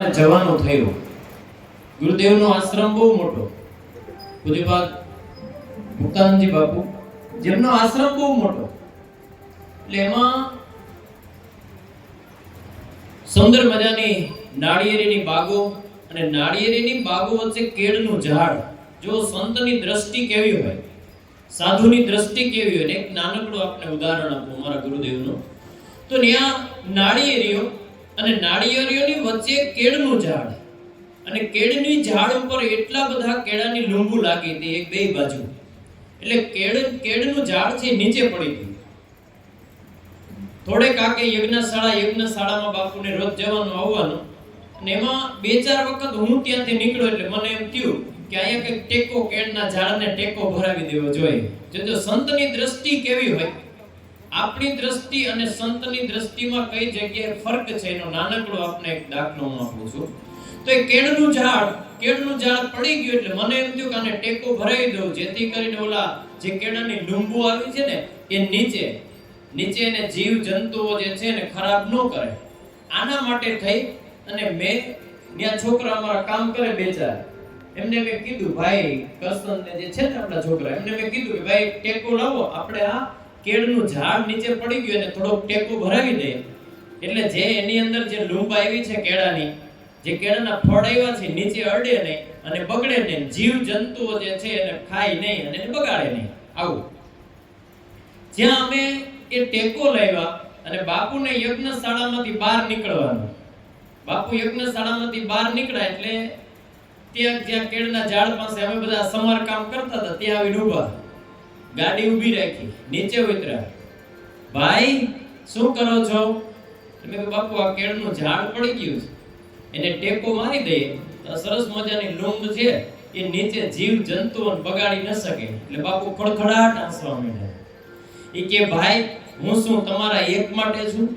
જવાનું થયું. ગુરુદેવનો આશ્રમ બહુ મોટો. પૂજ્યપાદ મુક્તાનંદજી બાપુ, જેમનો આશ્રમ બહુ મોટો. એટલે એમાં સુંદર મજાની નાળિયેરીની બાગો અને નાળિયેરીની બાગો વચ્ચે કેળનું ઝાડ. જો સંતની દ્રષ્ટિ કેવી હોય, સાધુની દ્રષ્ટિ કેવી હોય એક નાનકડું આપણે ઉદાહરણ આપું મારા ગુરુદેવનું. તો ત્યાં નાળિયેરીઓ અને નાળિયેરીઓની વચ્ચે કેળનું ઝાડ. અને કેળની ઝાડ ઉપર એટલા બધા કેળાની લૂંબુ લાગી હતી એક બે બાજુ. એટલે કેળ, કેળનું ઝાડ છે નીચે પડી ગયું. થોડે કાકે યજ્ઞશાળા, યજ્ઞશાળામાં બાપુને રોજ જવાનું આવવાનું. અને એમાં બે ચાર વખત હું ત્યાંથી નીકળ્યો એટલે મને એમ થયું કે અહીંયા કંઈક ટેકો, કેળના ઝાડને ટેકો ભરાવી દેવો જોઈએ. જો સંતની દ્રષ્ટિ કેવી હોય? આપણી દ્રષ્ટિ અને સંતની દ્રષ્ટિમાં કઈ જગ્યાએ ફરક છે એનો નાનકડો આપને એક દાખલો હું આપું છું. તો એ કેળનું ઝાડ કેળનું ઝાડ પડી ગયું એટલે મને એમ થયું કે આને ટેકો ભરાઈ દઉં, જેથી કરીને ઓલા જે કેળાની લૂંબુ આવી છે ને, એ નીચે નીચે એને જીવ જંતુઓ જે છે ને ખરાબ ન કરે. આના માટે થઈ અને મેં ત્યાં છોકરા અમારા કામ કરે બે ચાર. એમને મેં કીધું, ભાઈ કરસન ને જે છે ને આપણા છોકરા, એમને મેં કીધું કે, ભાઈ ટેકો લાવો, આપણે આ કેળનું ઝાડ નીચે પડી ગયું અને થોડોક ટેકો ભરાવી દે. એટલે જે એની અંદર જે લૂંબ આવી છે કેળાની, જે કેળાના ફળ આવ્યા છે, નીચે અડે નહીં અને બગડે નહીં. જીવ જંતુઓ જે છે એને ખાય નહીં અને બગાડે નહીં. આવું. જ્યાં અમે એ ટેકો લાવ્યા અને બાપુને યજ્ઞશાળામાંથી બહાર નીકળવાનું. બાપુ યજ્ઞશાળામાંથી બહાર નીકળ્યા એટલે ત્યાં જ્યાં કેળના ઝાડ પાસે અમે બધા સમારકામ કરતા હતા, ત્યાં આવીને ઊભા. ગાડી ઊભી રાખી નીચે ઉતર્યા ભાઈ શું કરો છો? મેં કીધું બાપુ આ કેળનું ઝાડ પડી ગયું છે. એને ટેકો મારી દઈએ તો સરસ મજાની લૂંબ છે. એ નીચે જીવ જંતુઓને બગાડી ન શકે. એટલે બાપુ ખડખડાટ હસવા માંડ્યા એ કે ભાઈ હું શું તમારા એક માટે છું?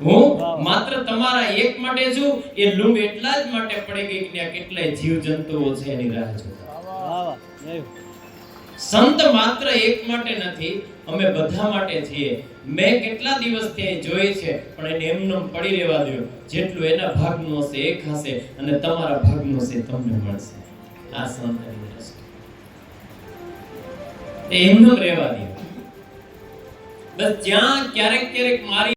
હું. માત્ર તમારા એક માટે છું? એ લૂંબ એટલા જ માટે પડી ગઈ કે કેટલાય જીવ જંતુઓ છે એની રાહ જોતા. સંત માત્ર એક માટે નથી, અમે બધા માટે છીએ. મેં કેટલા દિવસથી અહીં જોઈ છે, પણ એને એમનો પડી રહેવા દો જેટલું એના ભાગનું હશે એ ખાશે અને તમારા ભાગનું હશે, તમને મળશે. આ સંતની દ્રષ્ટિ એમનો રહેવા દો બસ જ્યાં ક્યારેક ક્યારેક મારી